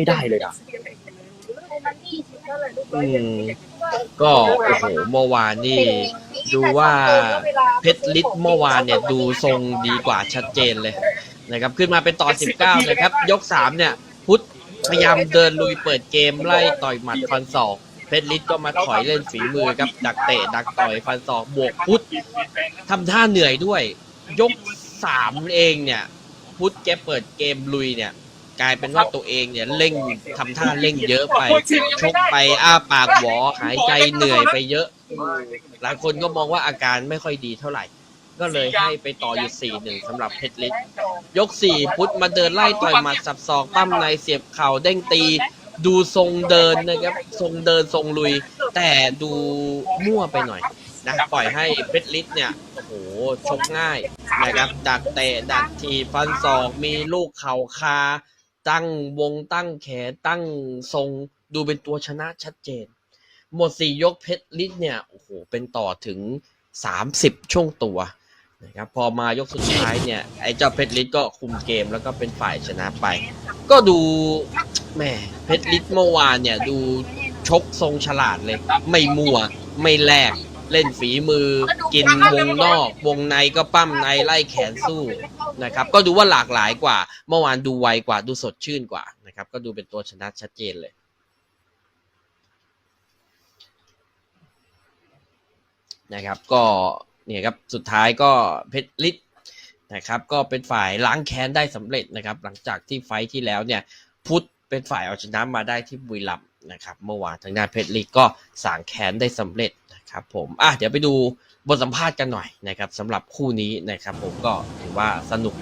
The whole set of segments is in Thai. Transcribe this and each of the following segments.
ไม่ได้เลยอะอืมก็โอ้โหเมื่อวานนี่ ดูว่าเพชรลิศเมื่อวานเนี่ยดูทรงดีกว่าชัดเจนเลยนะครับขึ้นมาเป็นต่อ 19เลยครับ ยก 3 เนี่ย พุทธพยายามเดินลุยเปิดเกมไล่ต่อยหมัดฟันศอกเพชรลิศก็มาถอยเล่นฝีมือครับ ดักเตะดักต่อยฟันศอกบวกพุทธทำท่าเหนื่อยด้วย ยก 3 เองเนี่ย พุทธแกเปิดเกมลุยเนี่ย กลายเป็นว่าตัวเองเนี่ยเร่งทำท่าเร่งเยอะไปชกไปอ้าปากหวอหายใจเหนื่อยไปเยอะ หลายคนก็มองว่าอาการไม่ค่อยดีเท่าไหร่ ก็เลยให้ไปต่ออยู่สี่หนึ่งสำหรับเพชรลิศยกสี่พุทธมาเดินไล่ต่อยหมัดสับศอกปั้มในเสียบเข่าเด้งตี ดูทรงเดินนะครับทรงเดินทรงลุย แต่ดูมั่วไปหน่อยนะปล่อยให้เพชรลิศเนี่ยโอ้โหชกง่ายนะครับ ดักเตะดักทีบฟันศอกมีลูกเข่าคา ตั้งวงตั้งแขนตั้งทรงดูเป็นตัวชนะชัดเจน หมดสี่ยกเพชรลิศเนี่ยโอ้โหเป็นต่อถึง 30 ช่วงตัวนะครับพอมายกสุดท้ายเนี่ยไอ้เจ้าเพชรลิศก็คุมเกมแล้วก็เป็นฝ่ายชนะไป ก็ดูแหมเพชรลิศเมื่อวานเนี่ยดูชกทรงฉลาดเลย ไม่มัวไม่แลก เล่นฝีมือ กินวงนอก วงในก็ปั้มในไล่แขนสู้นะครับ ก็ดูว่าหลากหลายกว่า เมื่อวานดูไวกว่าดูสดชื่นกว่านะครับ ก็ดูเป็นตัวชนะชัดเจนเลยนะครับ ก็เนี่ยครับสุดท้ายก็เพชรลิศนะครับก็เป็นฝ่ายล้างแค้นได้สำเร็จนะครับ หลังจากที่ไฟท์ที่แล้วเนี่ยพุทธเป็นฝ่ายเอาชนะมาได้ที่บุรีรัมย์นะครับ เมื่อวานทางด้านเพชรลิศก็สางแค้นได้สำเร็จนะ ครับผมอะเดี๋ยวไปดูบทสัมภาษณ์กันหน่อยนะครับสำหรับคู่นี้นะครับ ผมก็ถือว่าสนุก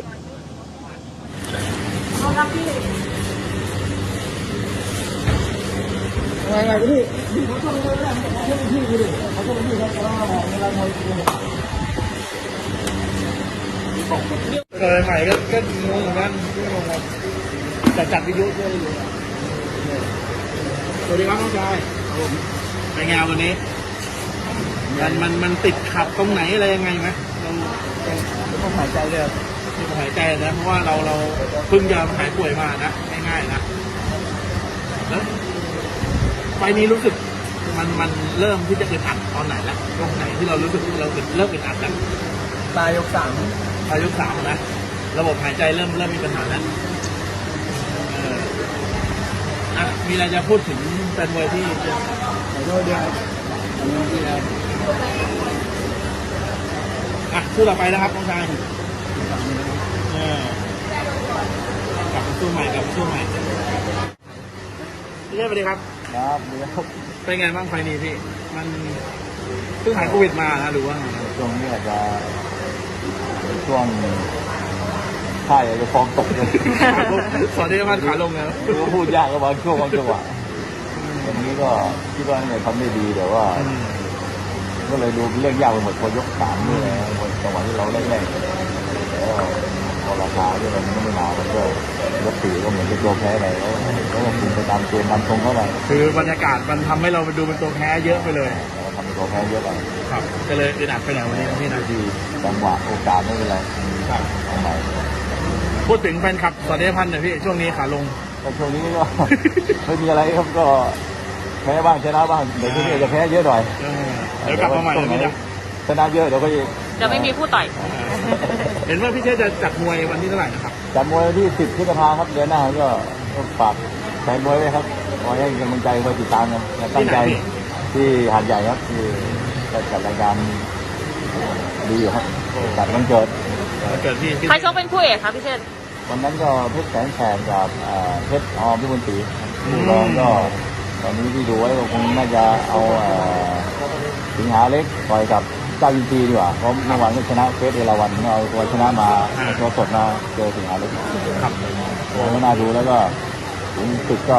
เออใหม่ก็ก็งงเหมือนกันก็งงครับแต่จัดวิทยุเพื่ออยู่สวัสดีครับน้องชายเป็นไงวันนี้ มันมันมันติดขัดตรงไหนอะไรยังไงไหมเราต้องหายใจเลยต้องหายใจนะเพราะว่าเราเราเพิ่งจะหายป่วยมานะง่ายๆนะแล้วไฟนี้รู้สึกมันมันเริ่มที่จะอึดอัดตอนไหนละตรงไหนที่เรารู้สึกเราเริ่มอึดอัดแล้วตายยกสามอายุสามนะระบบหายใจเริ่มเริ่มมีปัญหาแล้วเอออะมีอะไรจะพูดถึงแฟนมวยที่ขอโทษด้วยครับข อโทษที่แล้วอะสู้ต่อไปนะครับน้องชายเออกลับมาสู้ใหม่กลับมาสู้ใหม่พี่เล่สวัสดีครับครับเดี๋ยวเป็นไงบ้างไฟล์นี้พี่ มันเพิ่งหายโควิดมานะหรือว่าไงครับช่วงนี้อาจจะเป็นช่วงค่ายอาจจะฟ้องตกเลยสอนที่มันขาลงแล้วคือว่าพูดยากก็บางช่วงบางจังหวะวันนี้ก็คิดว่าเนี่ยทำได้ดีแต่ว่า ก็เลยดูเรื่องยากไปหมดพอยกสามนี่แหละหมดจังหวะที่เราแรกๆแล้วพอราคาที่มันไม่มามันก็ยกสี่ก็เหมือนเป็นตัวแพ้ไปแล้วแล้วก็คุมไปตามเกมตามทรงเข้าไปคือบรรยากาศมันทำให้เราดูเป็นตัวแพ้เยอะไปเลยแล้วทำเป็นตัวแพ้เยอะไปครับก็เลยอึดอัดไปหน่อยวันนี้นะพี่นะที่จังหวะโอกาสไม่เป็นไรครับเอาใหม่พูดถึงแฟนคลับสวัสดีพันธ์หน่อยพี่ช่วงนี้ขาลงแต่ช่วงนี้ก็ไม่มีอะไรครับก็แพ้บ้างชนะบ้างเดี๋ยวช่วงนี้อาจจะแพ้เยอะหน่อยเออเดี๋ยวกลับมาใหม่นะพี่นะชนะเยอะเดี๋ยวก็จะจะไม่มีผู้ต่อย เห็นว่าพี่เชษจะจัดมวยวันที่เท่าไหร่นะครับ จัดมวยวันที่10พฤษภาครับเดือนหน้าก็ก็ฝากแฟนมวยไว้ครับขอให้กำลังใจคอยติดตามกันและตั้งใจที่หาดใหญ่ครับที่จะจัดรายการดีอยู่ครับจัดวันเกิดวันเกิดพี่พี่ใครชกเป็นคู่เอกคะพี่เชษฐ์วันนั้นก็เพชรแสนแสบกับเอ่อเพชรออมพิบูลศรีผู้รองก็ ตอนนี้ที่ดูไว้ก็คงน่าจะเอาเอ่อสิงหาเล็กต่อยกับเจ้ายินดีดีกว่าเพราะเมื่อวานก็ชนะเฟสเอราวันก็เอาตัวชนะมาเอาตัวสดมาเจอสิงหาเล็กครับโอ้ก็น่าดูแล้วก็ถึงตึกก็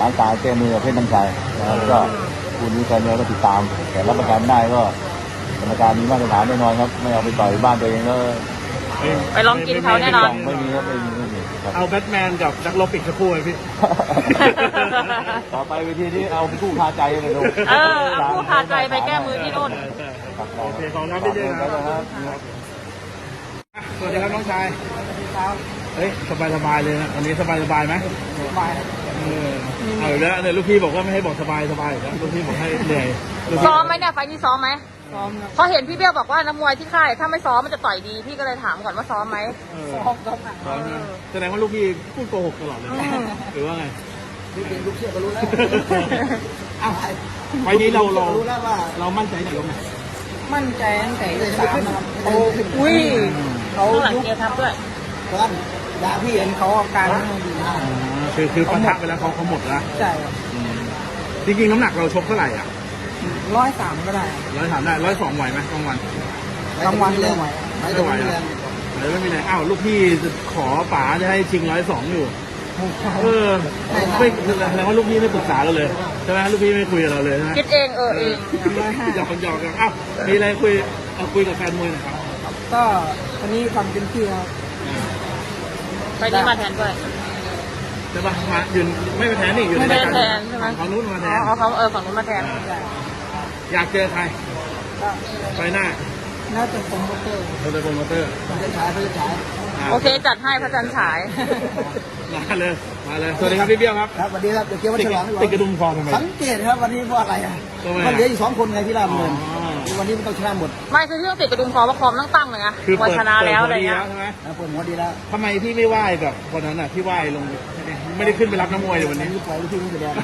ล้างตาแก้มือกับเพชรน้ำใจแล้วก็คู่นี้แฟนเมืองก็ติดตาม แต่รับประกันไม่ได้ก็กรรมการมีมาตรฐานแน่นอนครับ ไม่เอาไปต่อยบ้านตัวเองก็ไปลองกินเขาแน่นอนไม่มีครับไม่มีไม่มี ครับ เอาแบทแมนกับนักรบอีกสักคู่เลยพี่ ต่อไปเวทีนี้เอาเป็นคู่คาใจเลยลูกเออเอาคู่คาใจไปแก้มือที่นู่นครับโอเคขอบคุณครับพี่เจนะขอบคุณครับ สวัสดีครับน้องชายครับเฮ้ยสบายสบายๆเลยนะวันนี้สบายสบายๆไหมสบายเออเอาอีกแล้วเนี่ยลูกพี่บอกว่าไม่ให้บอกสบายสบายอีกแล้วลูกพี่บอกให้เหนื่อยลูกพี่ ซ้อมไหมเนี่ยไฟล์นี้ซ้อมไหม ซ้อมเพราะเห็นพี่เบี้ยวบอกว่านักมวยที่ค่ายถ้าไม่ซ้อมมันจะต่อยดี พี่ก็เลยถามก่อนว่าซ้อมไหมเออซ้อมซ้อมนะแสดงว่าลูกพี่พูดโกหกตลอดเลยอืมหรือว่าไง นี่เป็นลูกเชื่อก็รู้แล้วอ้าวไฟล์นี้เราเรารู้แล้วว่า เรามั่นใจในยกไหนมั่นใจตั้งแต่ยกสามนะครับโอ้อุ้ยเขาข้างหลังยุบเกียร์ทับด้วยร้านด่าพี่เห็นเขาอาการไม่ดีมากคือคือปะทะไปแล้วเขาเขาหมดแล้วใช่ครับ จริงๆน้ำหนักเราชกเท่าไหร่อะ ร้อยสามก็ได้ร้อยสามได้ร้อยสองไหวไหมกลางวันกลางวันไม่ไหวไม่ต้องมีแรงไหวไม่มีแรงอ้าวลูกพี่จะขอป๋าจะให้ชิงร้อยสองอยู่เออไม่แสดงว่าลูกพี่ไม่ปรึกษาเราเลยใช่ไหมลูกพี่ไม่คุยกับเราเลยใช่ไหมคิดเองเออเองหยอกกันหยอกกันอ้าวมีอะไรคุยเอาคุยกับแฟนมวยหน่อยครับก็วันนี้ทำเต็มที่ครับไฟล์นี้มาแทนด้วยใช่ปะมายืนไม่ไปแทนนี่อยู่ในไม่รายได้การแทนใช่ไหมฝั่งนู้นมาแทอ๋อนเอาเขาเออฝั่งนู้นมาแทนใช่ อยากเจอใครก็ไปหน้าน่าจะคอมพิวเตอร์เราจะโปรโมเตอร์มันจะฉายมันจะฉายาโอเค จัดให้พระจันทร์ฉาย มาเลย มาเลย สวัสดีครับพี่เบี้ยวครับ ครับสวัสดีครับ เดี๋ยวเกี่ยวกับติดฉลองดีกติดกระว่าดุมคอทำไมสังเกตครับวันนี้เพราะอะไรอะทำไมมันเหลืออีกสองคนไงที่ราบเงินอ๋อวันนี้มันต้องชนะหมด ไม่คือที่ต้องติดกระดุมคอเพราะคอมต้องตั้งเลยไงคือวันเปิดชนะแล้วอะไรเปิดหัวดีเงี้ยใช่ไหมนะเปิดหัวดีแล้วทำไมพี่ไม่ไหว้แบบคนนั้นอะที่ไหว้ลง ไม่ได้ขึ้นไปรับน้ำมวยเลยวันนี้นี่ปล่อยลูกพี่นี่แสดง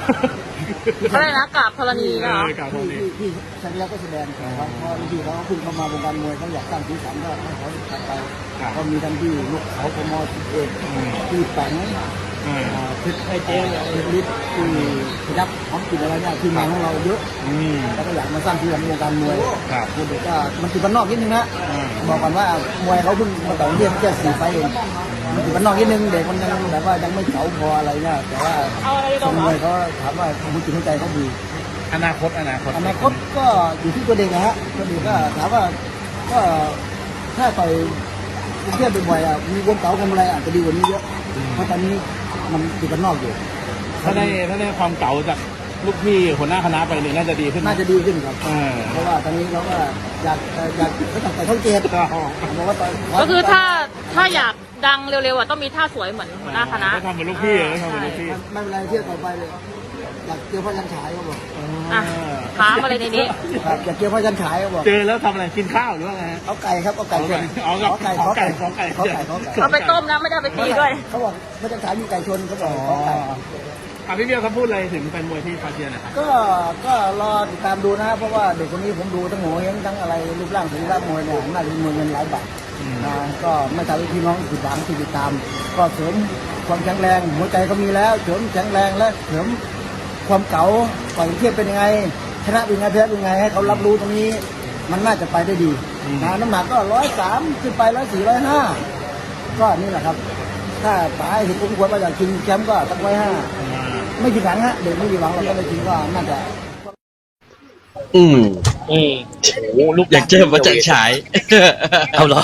อะไรนะกราบธรณีเอเหรออกล่าวตรพี่งนี้พี่พี่ชันแล้วก็แสดงครับเพราะลูกพี่เขาเพิ่งเข้ามาวงการมวยเขาอยากสร้างสีสันก็ให้เขาทำไปก็มีทั้งที่ลูกเขาพมเอกที่แปงเออพิษไอเจ๊พิษฤทธิ์ที่พยับพร้อมกินอะไรเนี่ยทีมงานของเราเยอะอืมแล้วก็อยากมาสร้างชื่อในวงการมวยครับคือเด็กก็มันติดบ้านนอกนิดนึงนะ อ่า บอกก่อนว่ามวยเขาเพิ่งมาต่อยเรียนแค่สี่ไฟล์เอง มันติดบ้านนอกนิดนึงเด็กมันยังแบบว่ายังไม่เก๋าพออะไรเนี่ยแต่ว่าเอาอะไรคตรนงเหรมอวยเขาถามว่าความจิตหัวใจเขาดีอนาคตอนาคตอนาคตก็อยู่ที่ตัวเด็กนะฮะตัวเด็กก็ถามว่าก็ถ้าต่อยกรุงเทพบ่อยๆอะมีวงเก๋ากันอะไรอาจจะดีกว่านี้เยอะเพราะตอนนี้มันติดบ้านนอกอยู่ถ้าได้ถ้าได้ความเก่าจากลูกพี่หัวหน้าคณะไปเนี่ยน่าจะดีขึ้นไหมน่าจะดีขึ้นครับเออเพราะว่าตอนนี้เขาก็อยากอยากเขาตั้งแต่เขาเกตก็บอกว่าตอนก็คือถ้า ถ้าอยากดังเร็วๆอะต้องมีท่าสวยเหมือนหัวหน้าคณะไม่ทำเหมือนลูกพี่ไม่ทำเหมือนลูกพี่ไม่เป็นไรเที่ยวต่อไปเลยอยากเจอพ่อยันฉายเขาบอกอะถามอะไรในนี้ ครับอยากเจอพ่อยันฉายเขาบอกเจอแล้วทำอะไรกินข้าวหรือว่าไงฮะ เอาไก่ครับเอาไก่ชนเอาไก่ขอไก่ขอไก่ขอไก่ขอไก่ขอไก่เอาไปต้มนะไม่ได้เอาไปตีด้วย เขาบอกพ่อยันฉายมีไก่ชนเขาบอกขอไก่อะพี่เบี้ยวครับพูดอะไรถึงแฟนมวยที่ฟาเชียหนะครับก็ก็รอติดตามดูนะเพราะว่าเด็กคนนี้ผมดูทั้งหัวเฮงทั้งอะไรรูปร่างสรีระมวยเนี่ยน่าจะมีเงินหลายบาทนะ ก็ไม่ทำให้พี่น้องผิดหวังที่ติดตาม ก็เสริมความแข็งแรง หัวใจก็มีแล้ว เสริมแข็งแรงและเสริมความเก๋าต่อยเทียบเป็นยังไง ชนะเป็นยังไงแพ้เป็นยังไงให้เขารับรู้ตรงนี้ มันน่าจะไปได้ดีนะน้ำหนักก็ร้อยสามขึ้นไปร้อยสี่ร้อยห้าก็นี่แหละครับ ถ้าป๋าเห็นผมควรว่าอยากชิงแชมป์ก็ตั้งไว้ห้าไม่ผิดหวังฮะเด็กไม่ผิดหวังเราก็เลยคิดว่าน่าจะ อืม อืมโอ้ลูกอยากเจอพระจันทร์ฉาย เอาเหรอ